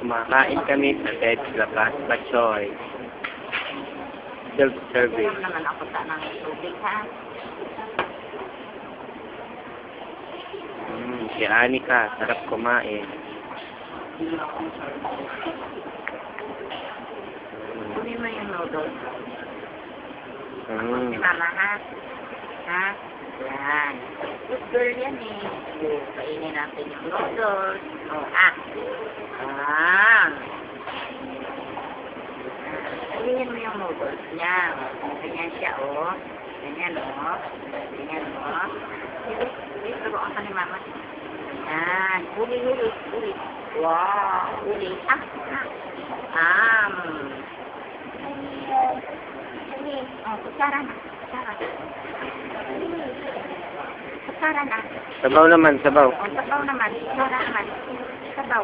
Kumakain kami sa Ted's Lapas Pachoy. Self-service. Naman ako sa ng tubig, ha? Mm, si Anika, sarap kumain. Kunin mo yung noodles. Mm. Mama, ha? Ha? Yan. Good girl yan, eh. Kainin natin yung noodles. Oh, ah. Ah. Kainin mo yung noodles niya. Ganyan siya, oh. Ganyan, oh. Ganyan, oh. Dito, turuan ka ni mama. Yan. Uli, uli, uli. Wow. Uli. Ah, ah. Um. Oh, kutsara na. Kutsara na. Sabaw naman, sabaw. Oh, sabaw naman. Kutsara naman. Sabaw.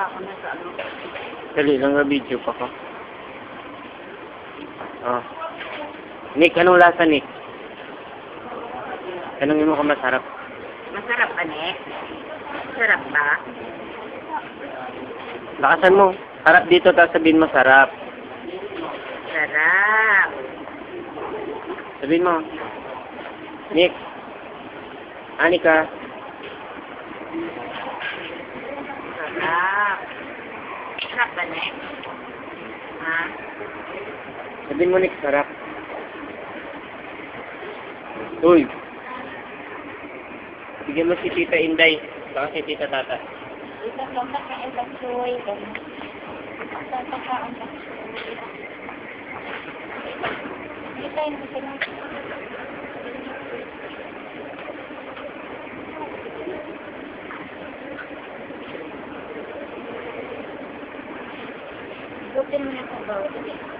Ako na sa ano. Dali lang na video pa ko. Oh. Nick, anong lasa, Nick? Tanungin mo kung masarap. Masarap ba, ne? Masarap ba? Lakasan mo. Harap dito, tapos sabihin mo sarap. Sarap. Sabihin mo. Nick. Anika. Sarap. Sarap ba, ne? Ha? Sabihin mo, Nick, sarap. Uy. Bigyan mo si Tita Inday. Saka si Tita Tata. Ito lang kakain ng soy. Ito kakain ng soy. Ito yung gusto ng Butin mo na sa.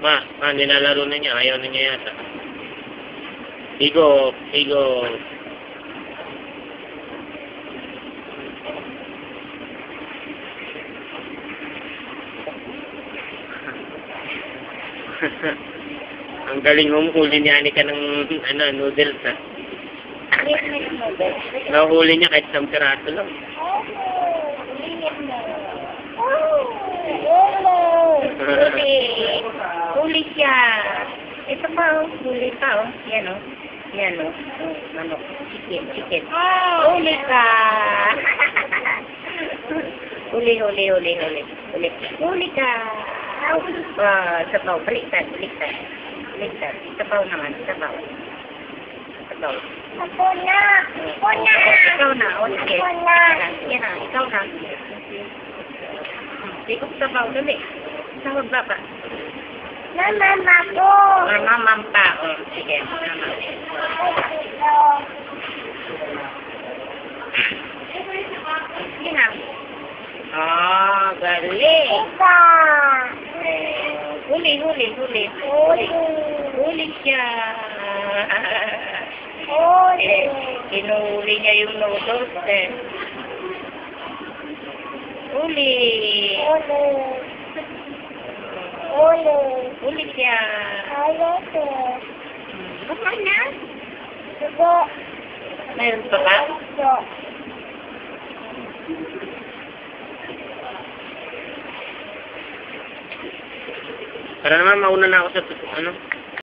Ma, ma, nilalaro na niya. Ayaw na niya yata. Igo, Igo. Ang galing humuli ni Anika ng ano, noodles ha. Liit na yung noodles. Nahuli niya kahit isang piraso lang. Liit na. Huli. Huli siya. Ito pa, oh. Huli pa, oh. Yan, oh. Yan, oh. Oh, manok. Chicken, chicken. Huli ka. huli, huli, huli, huli. Huli. Huli ka. Ah, sabaw. Baliktad, baliktad. Baliktad. Sabaw naman, sabaw. Sabaw. Ako na! Ako na! Ikaw na, o sige. Ako na! Yan na, ikaw na. Ikot sabaw, dali. Sahod ba ba? Mama ko! Or mamam pa, o. Mamam. Sige na. Ah, galing. Ika! Eh, Huli, huli, huli. Uli! Huli siya. Uli! Eh, Inuuli niya yung noodles eh. Huli. Uli! Uli! Huli siya. Alete! Baka na. Sige! Mayroon pa ba? Ito! Para naman mauna na ako sa ano,